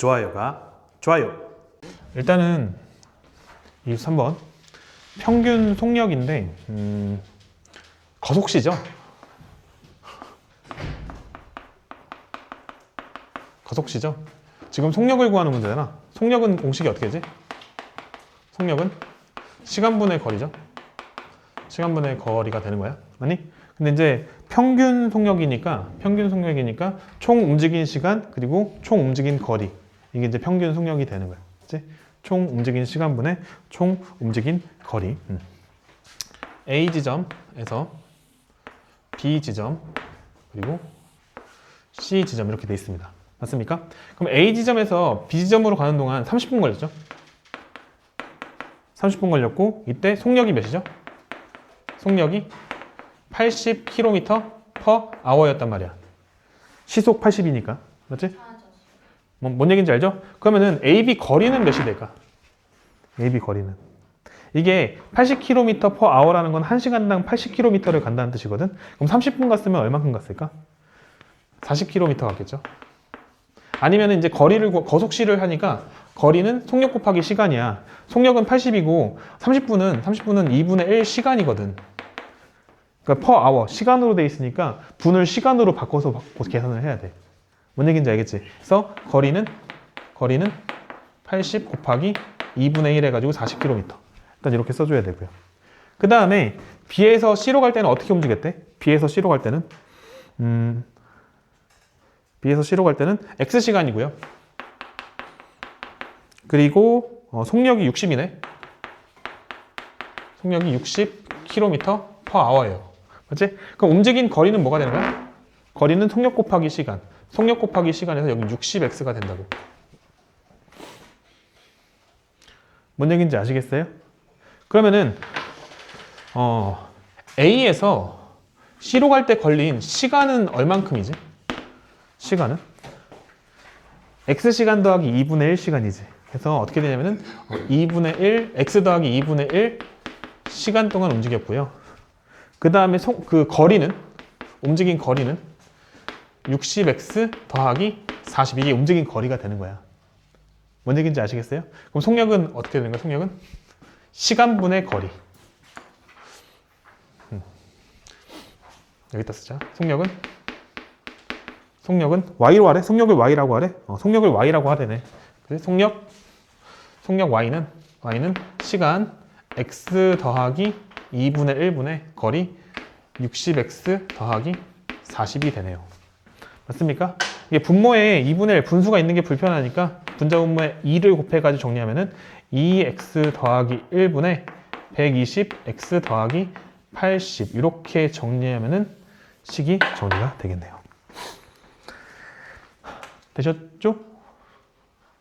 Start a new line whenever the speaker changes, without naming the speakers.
좋아요가 좋아요.
일단은 23번 평균 속력인데 음, 거속시죠. 거속시죠. 지금 속력을 구하는 문제잖아. 속력은 공식이 어떻게 되지? 속력은 시간분의 거리죠. 시간분의 거리가 되는 거야. 맞니? 근데 이제 평균 속력이니까 평균 속력이니까 총 움직인 시간 그리고 총 움직인 거리 이게 이제 평균 속력이 되는 거야. 그치? 총 움직인 시간분의 총 움직인 거리. 음. A 지점에서 B 지점 그리고 C 지점 이렇게 돼 있습니다. 맞습니까? 그럼 A 지점에서 B 지점으로 가는 동안 30분 걸렸죠? 30분 걸렸고 이때 속력이 몇이죠? 속력이 80km per hour였단 말이야. 시속 80이니까. 맞지? 뭐, 뭔 얘기인지 알죠? 그러면은 AB 거리는 몇이 될까? AB 거리는. 이게 80km per hour라는 건 1시간당 80km를 간다는 뜻이거든? 그럼 30분 갔으면 얼만큼 갔을까? 40km 갔겠죠? 아니면 이제 거리를, 구- 거속시를 하니까 거리는 속력 곱하기 시간이야. 속력은 80이고 30분은, 30분은 2분의 1 시간이거든. 그러니까 per 시간으로 돼 있으니까 분을 시간으로 바꿔서 바- 계산을 해야 돼. 뭔 얘기인지 알겠지? 그래서 거리는 거리는 80 곱하기 2분의 1 해가지고 40km. 일단 이렇게 써줘야 되고요. 그 다음에 B에서 C로 갈 때는 어떻게 움직였대? B에서 C로 갈 때는 음, B에서 C로 갈 때는 X 시간이고요. 그리고 어, 속력이 60이네. 속력이 60km per hour예요. 맞지? 그럼 움직인 거리는 뭐가 되는 거야? 거리는 속력 곱하기 시간. 속력 곱하기 시간에서 여기 60x가 된다고. 뭔 얘기인지 아시겠어요? 그러면은 어, A에서 C로 갈 때 걸린 시간은 얼만큼이지? 시간은 x 시간 더하기 2분의 1 시간이지. 그래서 어떻게 되냐면은 어, 2분의 1 x 더하기 2분의 1 시간 동안 움직였고요. 그 다음에 그 거리는 움직인 거리는 60x 더하기 40 이게 움직인 거리가 되는 거야. 뭔 얘기인지 아시겠어요? 그럼 속력은 어떻게 되는 거야? 속력은 시간분의 거리. 음. 여기다 쓰자. 속력은 속력은 y로 하래. 속력을 y라고 하래. 어, 속력을 y라고 하래네. 그래 속력 속력 y는 y는 시간 x 더하기 2분의 1분의 거리 60x 더하기 40이 되네요. 맞습니까? 이게 분모에 2분의 1 분수가 있는 게 불편하니까 분자 분모에 2를 곱해가지고 정리하면은 2x 더하기 1분의 120x 더하기 80 이렇게 정리하면은 식이 정리가 되겠네요. 되셨죠?